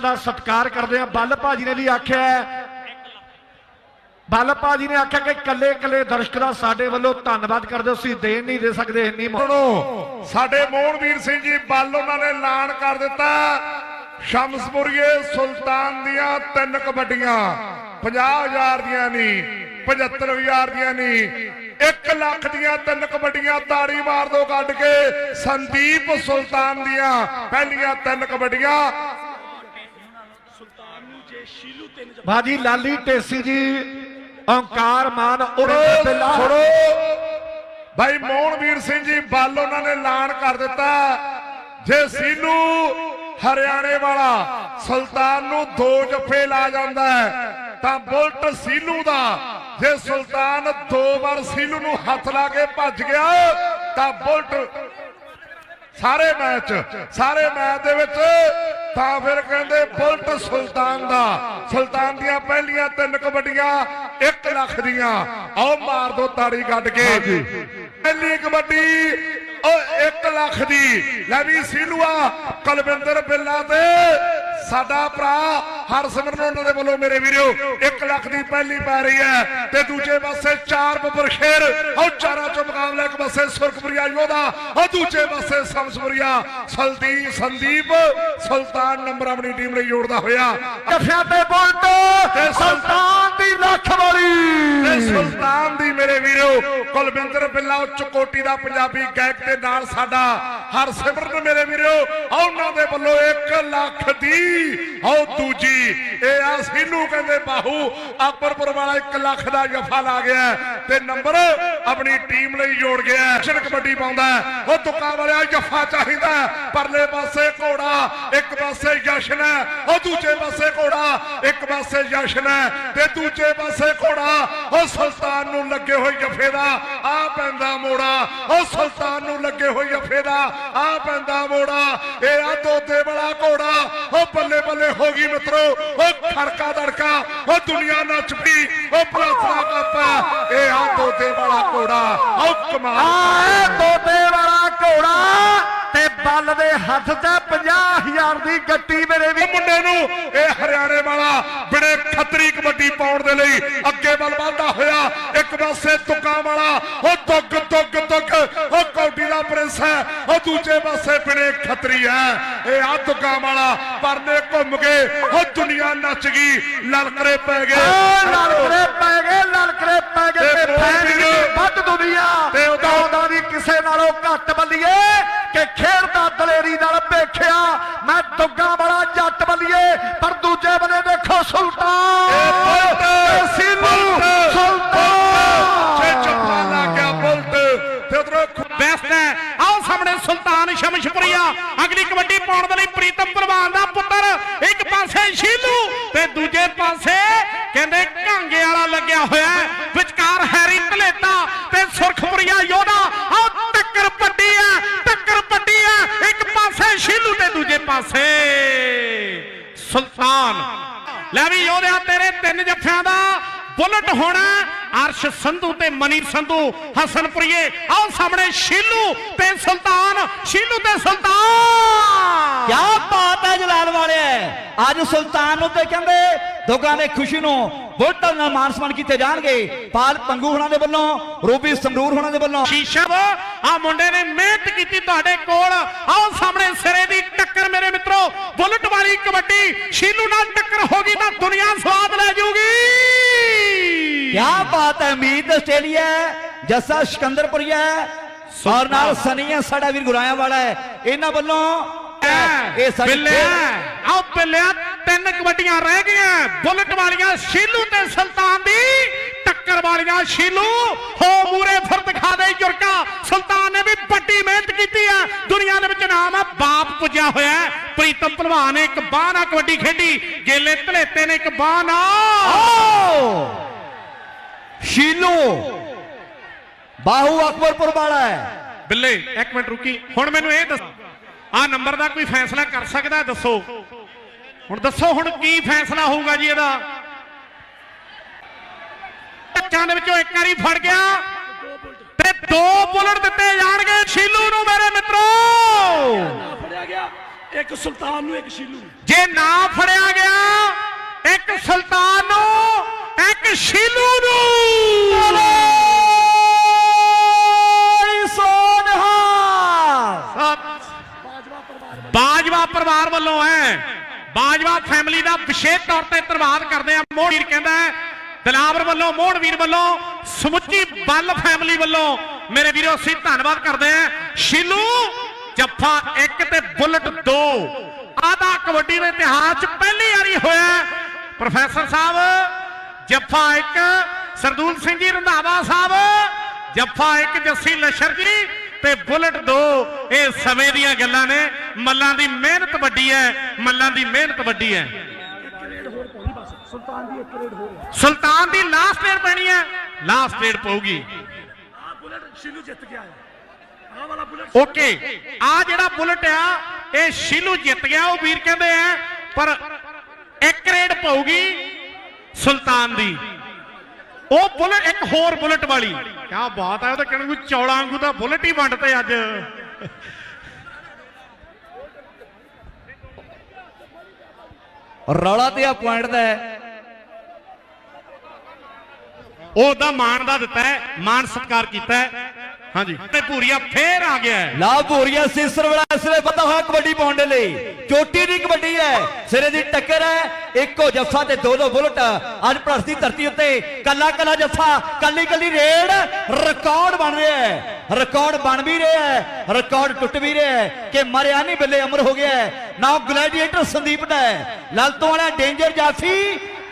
ਦਾ ਸਤਿਕਾਰ ਕਰਦੇ ਆ ਬੱਲ ਭਾਜੀ ਨੇ ਵੀ ਆਖਿਆ ਬੱਲ ਭਾਜੀ ਨੇ ਆਖਿਆ ਕਿ ਕੱਲੇ ਕੱਲੇ ਦਰਸ਼ਕ ਦਾ ਸਾਡੇ ਵੱਲੋਂ ਧੰਨਵਾਦ ਕਰਦੇ ਅਸੀਂ ਦੇਣ ਨਹੀਂ ਦੇ ਸਕਦੇ, ਇੰਨੀ ਮੁ- ਸਾਡੇ ਮੋਹਨਵੀਰ ਸਿੰਘ ਜੀ, ਬੱਲ ਉਹਨਾਂ ਨੇ ਐਲਾਨ ਕਰ ਦਿੱਤਾ। ਸ਼ਮਸਪੁਰੀਏ ਸੁਲਤਾਨ ਦੀਆਂ ਤਿੰਨ ਕਬੱਡੀਆਂ 50000 ਦੀਆਂ ਨਹੀਂ 75000 ਦੀਆਂ ਨਹੀਂ 1 ਲੱਖ ਦੀਆਂ ਤਿੰਨ ਕਬੱਡੀਆਂ ਤਾੜੀ ਮਾਰ ਦੋ ਕੱਢ ਕੇ ਸੰਦੀਪ ਸੁਲਤਾਨ ਦੀਆਂ ਪਹਿਲੀਆਂ ਤਿੰਨ ਕਬੱਡੀਆਂ। ਬਾਜੀ ਲਾਲੀ ਢੇਸੀ ਜੀ ਓੰਕਾਰ ਮਾਨ ਉਰੇ ਬਿੱਲਾ ਸੁਣੋ ਭਾਈ ਮੋਹਨਵੀਰ ਸਿੰਘ ਜੀ ਬੱਲ ਉਹਨਾਂ ਨੇ ਐਲਾਨ ਕਰ ਦਿੱਤਾ। ਜੇ ਸੀਲੂ ਹਰਿਆਣੇ ਵਾਲਾ ਸੁਲਤਾਨ ਨੂੰ ਦੋ ਜੱਫੇ ਲਾ ਜਾਂਦਾ ਹੈ ਤਾਂ ਬੁਲਟ ਸੀਲੂ ਦਾ। ਜੇ ਸੁਲਤਾਨ ਦੋ ਵਾਰ ਸੀਲੂ ਨੂੰ ਹੱਥ ਲਾ ਕੇ ਭੱਜ ਗਿਆ ਤਾਂ ਬੁਲਟ ਸਾਰੇ ਮੈਚ ਸਾਰੇ ਮੈਚ ਦੇ ਵਿੱਚ ਤਾਂ ਫਿਰ ਕਹਿੰਦੇ ਬੁਲਟ ਸੁਲਤਾਨ ਦਾ। ਸੁਲਤਾਨ ਦੀਆਂ ਪਹਿਲੀਆਂ ਤਿੰਨ ਕਬੱਡੀਆਂ 1 ਲੱਖ ਦੀਆਂ। ਆਓ ਮਾਰ ਦੋ ਤਾੜੀ ਕੱਢ ਕੇ। ਪਹਿਲੀ ਕਬੱਡੀ ਉਹ 1 ਲੱਖ ਦੀ। ਲੈ ਵੀ ਸੀਲੂਆ ਕੁਲਵਿੰਦਰ ਬਿੱਲਾ ਤੇ ਸਾਡਾ ਭਰਾ ਹਰਸਿਮਰਨ ਉਹਨਾਂ ਦੇ ਵੱਲੋਂ ਮੇਰੇ ਵੀਰੋ 1 ਲੱਖ ਦੀ ਪਹਿਲੀ ਪੈ ਰਹੀ ਹੈ ਤੇ ਦੂਜੇ ਪਾਸੇ ਚਾਰ ਬੱਬਰ ਸ਼ੇਰ ਉਹ ਚਾਰਾਂ ਚੋਂ ਮੁਕਾਬਲਾ ਇੱਕ ਪਾਸੇ ਸੁਰਖਪੁਰੀਆ ਯੋਧਾ ਉਹ ਦੂਜੇ ਪਾਸੇ ਸਮਸਪੁਰੀਆ ਸਲਦੀਪ ਸੰਦੀਪ ਸੁਲਤਾਨ ਨੰਬਰ ਆਪਣੀ ਟੀਮ ਲਈ ਜੋੜਦਾ ਹੋਇਆ। ਜੱਫਿਆਂ ਤੇ ਬੁਲਟ ਤੇ ਸੁਲਤਾਨ ਦੀ ਲੱਖ ਤੇ ਵਾਲੀ ਸੁਲਤਾਨ ਦੀ ਮੇਰੇ ਵੀਰੋ ਕੁਲਵਿੰਦਰ ਬਿੱਲਾ ਉੱਚ ਕੋਟੀ ਦਾ ਪੰਜਾਬੀ ਗਾਇਕ ਦੇ ਨਾਲ ਸਾਡਾ ਹਰ ਸਿਮਰਨ ਮੇਰੇ ਵੀਰੋ ਉਹਨਾਂ ਦੇ ਵੱਲੋਂ 1 ਲੱਖ ਦੀ ਆਓ ਦੂਜੀ, ਇਹ ਆ ਸੀਨੂ ਕਹਿੰਦੇ ਬਾਹੂ, ਅਕਬਰਪੁਰ ਵਾਲਾ 1 ਲੱਖ ਦਾ ਜਫਾ ਲਾ ਗਿਆ ਤੇ ਨੰਬਰ ਆਪਣੀ ਟੀਮ ਲਈ ਜੋੜ ਗਿਆ ਐਕਸ਼ਨ ਕਬੱਡੀ ਪਾਉਂਦਾ ਉਹ ਤੁੱਕਾ ਵਾਲਿਆ ਜਫਾ ਚਾਹੀਦਾ ਪਰਲੇ ਪਾਸੇ ਘੋੜਾ, ਇੱਕ ਪਾਸੇ ਜਸ਼ਨ ਹੈ। ਉਹ ਦੂਜੇ ਪਾਸੇ ਘੋੜਾ, ਇੱਕ ਪਾਸੇ ਜਸ਼ਨ ਹੈ। ਤੇ ਦੂਜੇ ਪਾਸੇ ਘੋੜਾ, ਉਹ ਸੁਲਤਾਨ ਨੂੰ ਲੱਗੇ ਹੋਏ ਜਫੇ ਦਾ ਆ ਪੈਂਦਾ ਮੋੜਾ। ਉਹ ਸੁਲਤਾਨ ਨੂੰ ਲੱਗੇ ਹੋਏ ਜਫੇ ਦਾ ਆ ਪੈਂਦਾ ਮੋੜਾ ਇਹ ਆ ਦੋਤੇ ਵਾਲਾ ਘੋੜਾ। ਉਹ ਬੱਲੇ ਬੱਲੇ ਹੋ ਗਈ ਮਿੱਤਰੋ ਉਹ ਖੜਕਾ ਦੜਕਾ ਉਹ ਦੁਨੀਆ ਨੱਚ ਪਈ ਉਹ ਪ੍ਰਾਰਥਨਾ ਕੱਪ ਇਹ ਆ ਦੋਤੇ ਵਾਲਾ ਘੋੜਾ। ਉਹ ਕਮਾਲ। ਆਏ ਤੋਤੇ ਵਾਲਾ ਘੋੜਾ ਤੇ ਬੱਲ ਦੇ ਹੱਥ 'ਚ 50000 ਦੀ ਗੱਟੀ ਮੇਰੇ ਵੀ ਮੁੰਡੇ ਨੂੰ ਇਹ ਹਰਿਆਣੇ ਵਾਲਾ ਬੜੇ ਖੱਤਰੀ ਕਬੱਡੀ ਪਾਉਣ ਦੇ ਲਈ ਅੱਗੇ ਵੱਲ ਵਧਦਾ ਹੋਇਆ ਇੱਕ ਪਾਸੇ ਤੁੱਕਾ ਵਾਲਾ ਉਹ ਤੁੱਕ ਤੁੱਕ ਉਹ ਦੂਜੇ ਪਾਸੇ ਬੜੇ ਖੱਤਰੀ ਹੈ ਇਹ ਆ ਤੁੱਕਾ ਵਾਲਾ ਪਰਨੇ ਘੁੰਮ ਕੇ ਉਹ ਦੁਨੀਆ ਨੱਚ ਗਈ ਲਲਕਰੇ ਪੈ ਗਏ। ਲਲਕਰੇ ਪੈ ਗਏ ਲਲਕਰੇ ਪੈ ਗਏ ਤੇ ਫੈਨ ਵੱਧ ਦੁਨੀਆ ਤੇ ਉਹਦਾ- ਦੌਦਾ ਵੀ ਕਿਸੇ ਨਾਲੋਂ ਘੱਟ ਬੱਲੀਏ ਕਿ ਖੇਡਦਾ ਦਲੇਰੀ ਨਾਲ ਵੇਖਿਆ ਮੈਂ ਦੁੱਗਾ ਵਾਲਾ ਜੱਟ ਬੱਲੀਏ ਪਰ ਦੂਜੇ ਬੰਨੇ ਦੇਖੋ ਸੁਲਤਾਨ ਇਹ ਬੁਲਟ, ਤੇ ਸੀਲੂ ਬੁਲਟ, ਸੁਲਤਾਨ ਜੇ ਚੱਪਾ ਲੱਗ ਗਿਆ ਬੁਲਟ ਤੇ ਉਧਰੋਂ ਬੈਸਟ ਹੈ ਆਓ ਸਾਹਮਣੇ ਸੁਲਤਾਨ ਸ਼ਮਸ਼ਪੁਰੀਆ। ਅਗਲੀ ਕਬੱਡੀ ਪਾਉਣ ਦੇ ਲਈ ਪ੍ਰੀਤਮ ਪਹਿਲਵਾਨ ਦਾ ਪੁੱਤਰ ਇੱਕ ਪਾਸੇ ਸ਼ੀਲੂ ਤੇ ਦੂਜੇ ਪਾਸੇ ਕਹਿੰਦੇ ਕਾਂਗੇ ਵਾਲਾ ਲੱਗਿਆ ਹੋਇਆ ਵਿਚਕਾਰ ਹੈਰੀ ਧਲੇਤਾ ਤੇ ਸੁਰਖਪੁਰੀਆ ਯੋਧਾ। ਆਓ ਟੱਕਰ ਵੱਡੀ ਹੈ, ਟੱਕਰ ਵੱਡੀ ਹੈ। ਇੱਕ ਪਾਸੇ ਸ਼ੀਲੂ ਤੇ ਦੂਜੇ ਪਾਸੇ ਸੁਲਤਾਨ। ਲੈ ਵੀ ਯੋਧਿਆ, ਤੇਰੇ ਤਿੰਨ ਜੱਫਿਆਂ ਦਾ ਬੁਲਟ ਹੋਣਾ ਅਰਸ਼ ਸੰਧੂ ਤੇ ਮਨੀ ਸੰਧੂ ਹਸਨਪੁਰੀਏ ਆਓ ਸਾਹਮਣੇ ਸ਼ੀਲੂ ਤੇ ਸੁਲਤਾਨ ਸ਼ੀਲੂ ਤੇ ਸੁਲਤਾਨ! ਕਿਆ ਬਾਤ ਹੈ ਜਲਾਲ ਵਾਲੇ! ਅੱਜ ਸੁਲਤਾਨ ਨੂੰ ਤੇ ਕਹਿੰਦੇ ਦੋਗਾਂ ਦੇ ਖੁਸ਼ੀ ਨੂੰ ਬੁਲਟਲ ਨਾਲ ਮਾਨ ਸਨਮਾਨ ਕੀਤੇ ਜਾਣਗੇ। ਪਾਲ ਪੰਗੂ ਹੋਣਾ ਦੇ ਵੱਲੋਂ ਰੂਬੀ ਸੰਦੂਰ ਹੋਣਾ ਦੇ ਵੱਲੋਂ। ਸ਼ੀਸ਼ਾ ਆ ਮੁੰਡੇ ਨੇ ਮਿਹਨਤ ਕੀਤੀ ਤੁਹਾਡੇ ਕੋਲ। ਆਓ ਸਾਹਮਣੇ ਸਿਰੇ ਦੀ ਟੱਕਰ ਮੇਰੇ ਮਿੱਤਰੋ ਬੁਲਟ ਵਾਲੀ ਕਬੱਡੀ ਸ਼ੀਲੂ ਨਾਲ ਟੱਕਰ ਹੋ ਗਈ ਤਾਂ ਦੁਨੀਆ ਸਵਾਦ ਬਾਤ ਹੈ ਮੀਤ ਆਸਟ੍ਰੇਲੀਆ ਜੱਸਾ ਸਿਕੰਦਰਪੁਰੀਆ ਔਰ ਨਾਲ ਸਨੀ ਹੈ ਸਾਡਾ ਵੀਰ ਗੁਰਾਇਆ ਵਾਲਾ ਹੈ। ਇਹਨਾਂ ਵੱਲੋਂ ਇਹ ਸਾਡੀ ਬਿੱਲਿਆ ਆਓ ਬਿੱਲਿਆ ਤਿੰਨ ਕਬੱਡੀਆਂ ਰਹਿ ਗਈਆਂ। ਬੁਲਟ ਵਾਲੀਆਂ ਸ਼ੀਲੂ ਤੇ ਸੁਲਤਾਨ ਦੀ ਟੱਕਰ ਵਾਲੀਆਂ ਸ਼ੀਲੂ। ਹੋ ਮੂਰੇ ਫਿਰ ਦਿਖਾ ਦੇ ਜੁਰਕਾ। ਸੁਲਤਾਨ ਨੇ ਵੀ ਵੱਡੀ ਮਿਹਨਤ ਕੀਤੀ ਹੈ ਦੁਨੀਆ ਦੇ ਵਿੱਚ ਨਾਮ ਹੈ ਬਾਪ ਪੁੱਜਿਆ ਹੋਇਆ। ਪ੍ਰੀਤਮ ਭਲਵਾਨ ਨੇ ਇੱਕ ਬਾਹ ਨਾਲ ਕਬੱਡੀ ਖੇਡੀ। ਗੇਲੇ ਧਲੇਤੇ ਨੇ ਇੱਕ ਬਾਹ ਨਾਲ। ਸ਼ੀਲੂ ਬਾਹੂ ਅਕਬਰਪੁਰ ਵਾਲਾ ਹੈ ਬਿੱਲੇ ਇੱਕ ਮਿੰਟ ਰੁਕੀ ਹੁਣ ਮੈਨੂੰ ਇਹ ਦੱਸ ਆ ਨੰਬਰ ਦਾ ਕੋਈ ਫੈਸਲਾ ਕਰ ਸਕਦਾ? ਦੱਸੋ ਹੁਣ ਦੱਸੋ ਹੁਣ ਕੀ ਫੈਸਲਾ ਹੋਊਗਾ ਜੀ ਇਹਦਾ ਟੱਚਾਂ ਦੇ ਵਿੱਚੋਂ ਇੱਕ ਵਾਰੀ ਫੜ ਗਿਆ ਤੇ ਦੋ ਬੁਲਟ ਦਿੱਤੇ ਜਾਣਗੇ ਸ਼ੀਲੂ ਨੂੰ ਮੇਰੇ ਮਿੱਤਰੋ ਇੱਕ ਸੁਲਤਾਨ ਨੂੰ ਇੱਕ ਸ਼ੀਲੂ। ਜੇ ਨਾ ਫੜਿਆ ਗਿਆ ਇੱਕ ਸੁਲਤਾਨ ਨੂੰ ਇੱਕ ਸ਼ੀਲੂ ਬਾਜਵਾ ਪਰਿਵਾਰ ਵੱਲੋਂ ਹੈ। ਬਾਜਵਾ ਫੈਮਿਲੀ ਦਾ ਵਿਸ਼ੇਸ਼ ਤੌਰ ਤੇ ਧੰਨਵਾਦ ਕਰਦੇ ਆ ਮੋਹਣਵੀਰ ਕਹਿੰਦਾ ਦਲਾਵਰ ਵੱਲੋਂ ਮੋਹਣਵੀਰ ਵੱਲੋਂ, ਸਮੁੱਚੀ ਬੱਲ ਫੈਮਿਲੀ ਵੱਲੋਂ ਮੇਰੇ ਵੀਰੋ, ਅਸੀਂ ਧੰਨਵਾਦ ਕਰਦੇ ਆ ਸ਼ਿਲੂ, ਜੱਫਾ 1 ਤੇ ਬੁਲਟ 2 ਆਦਾ ਕਬੱਡੀ ਦੇ ਇਤਿਹਾਸ 'ਚ ਪਹਿਲੀ ਵਾਰੀ ਹੋਇਆ। ਪ੍ਰੋਫੈਸਰ ਸਾਹਿਬ ਜੱਫਾ ਇੱਕ ਸਰਦੂਲ ਸਿੰਘ ਜੀ ਰੰਧਾਵਾ ਸਾਹਿਬ, ਜੱਫਾ ਇੱਕ ਜੱਸੀ ਲਸ਼ਰ ਜੀ ਤੇ ਬੁਲਟ ਦੋ। ਇਹ ਸਮੇਂ ਦੀਆਂ ਗੱਲਾਂ ਨੇ। ਮੱਲਾਂ ਦੀ ਮਿਹਨਤ ਵੱਡੀ ਹੈ, ਮੱਲਾਂ ਦੀ ਮਿਹਨਤ ਵੱਡੀ ਹੈ। ਸੁਲਤਾਨ ਦੀ ਇੱਕ ਰੇਡ ਹੋਰ ਹੈ ਸੁਲਤਾਨ ਦੀ ਲਾਸਟ ਰੇਡ ਪੈਣੀ ਹੈ ਲਾਸਟ ਰੇਡ ਪਊਗੀ। ਆਹ ਬੁਲਟ ਸ਼ੀਲੂ ਜਿੱਤ ਗਿਆ ਹੈ ਆਹ ਵਾਲਾ ਬੁਲਟ ਓਕੇ, ਆ ਜਿਹੜਾ ਬੁਲਟ ਆ, ਇਹ ਸ਼ੀਲੂ ਜਿੱਤ ਗਿਆ, ਉਹ ਵੀਰ ਕਹਿੰਦੇ ਆ, ਪਰ ਇੱਕ ਰੇਡ ਪਊਗੀ। ਸੁਲਤਾਨ ਦੀ। ਉਹ ਬੁਲਟ ਇੱਕ ਹੋਰ ਬੁਲਟ ਵਾਲੀ। ਕੀ ਬਾਤ ਹੈ ਉਹ ਤਾਂ ਕਹਿਣ ਨੂੰ ਚੌਲਾਂ ਵਾਂਗੂ ਤਾਂ ਬੁਲਟ ਹੀ ਵੰਡਤੇ ਅੱਜ। ਰੌਲਾ ਤੇ ਆ ਪੁਆਇੰਟ ਦਾ ਹੈ। ਉਹ ਦਾ ਮਾਣ ਦਾ ਦਿੱਤਾ ਹੈ ਮਾਣ ਸਤਿਕਾਰ ਕੀਤਾ ਹੈ। ਹਾਂਜੀ। ਤੇ ਭੂਰੀਆ ਫੇਰ ਆ ਗਿਆ ਹੈ। ਲਾ ਭੂਰੀਆ ਸਿਸਰ ਵਾਲਾ ਇਸ ਵੇਲੇ ਪਤਾ ਹੋਇਆ ਕਬੱਡੀ ਪਾਉਣ ਦੇ ਲਈ। ਚੋਟੀ ਦੀ ਕਬੱਡੀ ਹੈ ਸਿਰੇ ਦੀ ਟੱਕਰ ਹੈ ਇੱਕੋ ਜੱਫਾ ਤੇ ਦੋ ਦੋ ਬੁਲਟ। ਅੱਜ ਦੀ ਧਰਤੀ ਉੱਤੇ ਕੱਲਾ ਕੱਲਾ ਜੱਫਾ ਕੱਲੀ ਕੱਲੀ ਰੇਡ ਰਿਕਾਰਡ ਬਣ ਰਿਹਾ ਹੈ। ਰਿਕਾਰਡ ਬਣ ਵੀ ਰਿਹਾ ਹੈ ਰਿਕਾਰਡ ਟੁੱਟ ਵੀ ਰਿਹਾ ਹੈ ਕਿ ਮਰਿਆ ਨਹੀਂ ਬੱਲੇ ਅਮਰ ਹੋ ਗਿਆ ਹੈ। ਨਾ ਗਲੈਡੀਏਟਰ ਸੰਦੀਪ ਦਾ ਹੈ। ਲਲਤੋਂ ਵਾਲਾ ਡੇਂਜਰ ਜਾਫੀ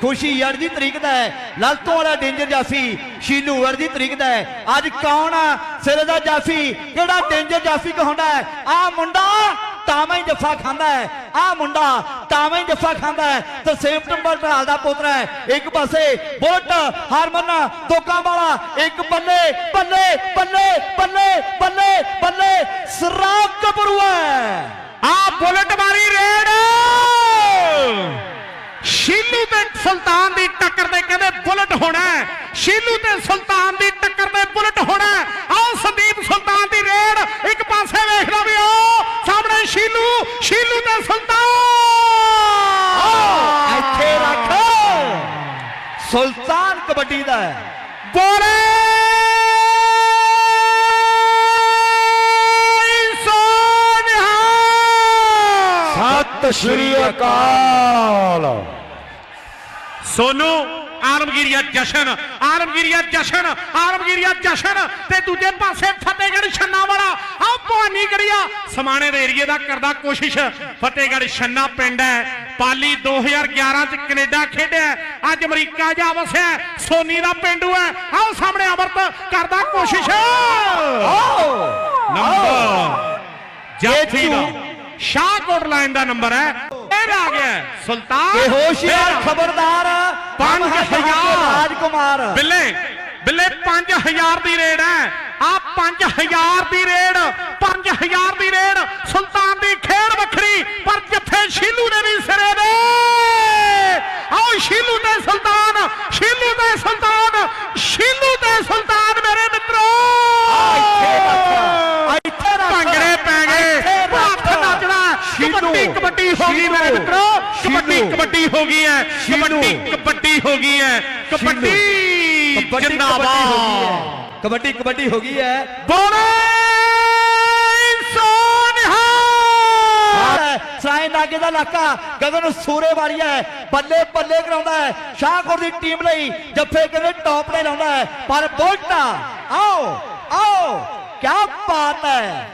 ਖੁਸ਼ੀ ਯਾਰ ਦੀ ਤਰੀਕ ਦਾ ਹੈ। ਲਲਤੋਂ ਵਾਲਾ ਡੇਂਜਰ ਜਾਫੀ ਸ਼ੀਲੂ ਵਰ ਦੀ ਤਰੀਕ ਦਾ ਹੈ। ਅੱਜ ਕੌਣ ਸਿਰੇ ਦਾ ਜਾਫੀ ਕਿਹੜਾ ਡੇਂਜਰ ਜਾਫੀ ਕਹਾਉਂਦਾ ਹੈ? ਆ ਮੁੰਡਾ ਤਾਵੇਂ ਹੀ ਜੱਫਾ ਖਾਂਦਾ ਹੈ। ਆ ਮੁੰਡਾ ਤਾਵੇਂ ਹੀ ਜੱਫਾ ਖਾਂਦਾ ਹੈ। ਤੇ ਸੇਪਟੰਬਰ ਢਾਲ ਦਾ ਪੁੱਤਰ ਹੈ। ਇੱਕ ਪਾਸੇ ਬੁਲਟ, ਹਰਮਨ, ਤੋਕਾਂ ਵਾਲਾ, ਇੱਕ ਬੱਲੇ ਬੱਲੇ ਬੱਲੇ ਬੱਲੇ ਬੱਲੇ ਬੱਲੇ ਸਰਾਗ ਕਬਰੂਆ ਆ ਬੁਲਟ ਮਾਰੀ ਰੇਡ ਸ਼ੀਲੂ ਤੇ ਸੁਲਤਾਨ ਦੀ ਟੱਕਰ ਦੇ ਕਹਿੰਦੇ ਬੁਲਟ ਹੋਣਾ। ਸ਼ੀਲੂ ਤੇ ਸੁਲਤਾਨ ਦੀ ਟੱਕਰ ਦੇ ਬੁਲਟ ਹੋਣਾ। ਆਓ ਸੰਦੀਪ ਸੁਲਤਾਨ ਦੀ ਰੇਡ ਇੱਕ ਪਾਸੇ ਵੇਖਦਾ ਵੀ ਆਓ ਸਾਹਮਣੇ ਸ਼ੀਲੂ ਸ਼ੀਲੂ ਤੇ ਸੁਲਤਾਨ। ਇੱਥੇ ਰੱਖ। ਸੁਲਤਾਨ ਕਬੱਡੀ ਦਾ ਹੈ। ਬੋਲੇ। ਸਤਿ ਸ਼੍ਰੀ ਅਕਾਲ। ਸੋਨੂ ਆਲਮਗੀਰੀਆ ਜਸ਼ਨ ਆਲਮਗੀਰੀਆ ਜਸ਼ਨ ਆਲਮਗੀਰੀਆ ਜਸ਼ਨ ਤੇ ਦੂਜੇ ਪਾਸੇ ਫਤਿਹਗੜ੍ਹ ਛੰਨਾ ਵਾਲਾ। ਆ ਭਵਾਨੀ ਗੜੀਆ ਸਮਾਣੇ ਦੇ ਏਰੀਏ ਦਾ ਕਰਦਾ ਕੋਸ਼ਿਸ਼। ਫਤਿਹਗੜ੍ਹ ਛੰਨਾ ਪਿੰਡ ਹੈ ਪਾਲੀ 2011 ਚ ਕੈਨੇਡਾ ਖੇਡਿਆ। ਅੱਜ ਅਮਰੀਕਾ ਜਾ ਵਸਿਆ। ਸੋਨੀ ਦਾ ਪਿੰਡੂ ਹੈ। ਆਓ ਸਾਹਮਣੇ ਅਮਰਤ ਕਰਦਾ ਕੋਸ਼ਿਸ਼। ਨੰਬਰ ਜਾਫੀ ਦਾ। ਸ਼ਾਹਕੋਟ ਲਾਈਨ ਦਾ ਨੰਬਰ ਹੈ ਇਹ ਆ ਗਿਆ ਹੈ। ਸੁਲਤਾਨ ਬੇਹੋਸ਼ੀਆਰ ਮੇਰਾ। ਖਬਰਦਾਰ ਪੰਜ ਪੰਜ ਹਜ਼ਾਰ ਹਜ਼ਾਰ। ਰਾਜਕੁਮਾਰ ਬਿੱਲੇ ਬਿੱਲੇ 5000 ਦੀ ਰੇਡ ਹੈ ਆ 5000 ਦੀ ਰੇਡ 5000 ਦੀ ਰੇਡ ਸੁਲਤਾਨ ਦੀ ਖੇਡ ਵੱਖਰੀ ਪਰ ਜੱਫੇ ਸ਼ੀਲੂ ਨੇ ਵੀ ਸਿਰੇ ਦੇ ਆਓ ਸ਼ੀਲੂ ਤੇ ਸੁਲਤਾਨ ਸ਼ੀਲੂ ਤੇ ਸੁਲਤਾਨ ਸ਼ੀਲੂ ਤੇ ਸੁਲਤਾਨ ਮੇਰੇ ਮਿੱਤਰੋ ਇੱਥੇ ਰੱਖ ਭੰਗੜੇ ਪੈ ਗਏ ਇੱਥੇ ਰੱਖ। ਹੱਥ ਨੱਚਦਾ ਕਬੱਡੀ ਕਬੱਡੀ ਹੋ ਗਈ ਮੇਰੇ ਸ਼ੀਲੂ। ਮਿੱਤਰੋ ਕਬੱਡੀ। ਕਬੱਡੀ ਹੋ ਗਈ ਹੈ। ਕਬੱਡੀ ਕਬੱਡੀ ਹੋ ਗਈ ਹੈ। ਕਬੱਡੀ ਜਿੰਦਾਬਾਦ ਕਬੱਡੀ ਹੋ ਹੈ। ਕਬੱਡੀ ਹੋ ਗਈ ਹੈ। ਬੋਲੇ ਸੋਨਿਹਾ ਸਰਾਏ ਨਾਗੇ ਦਾ ਇਲਾਕਾ ਗਗਨ ਸੂਰੇ ਵਾਲੀ ਹੈ। ਬੱਲੇ ਬੱਲੇ ਕਰਾਉਂਦਾ ਹੈ। ਸ਼ਾਹਕੋਟ ਦੀ ਟੀਮ ਲਈ ਜੱਫੇ ਕਹਿੰਦੇ ਟੌਪ ਨੇ ਲਾਉਂਦਾ ਹੈ। ਪਰ ਬੋਲਟਾ ਆਓ ਆਓ ਕੀ ਬਾਤ ਹੈ।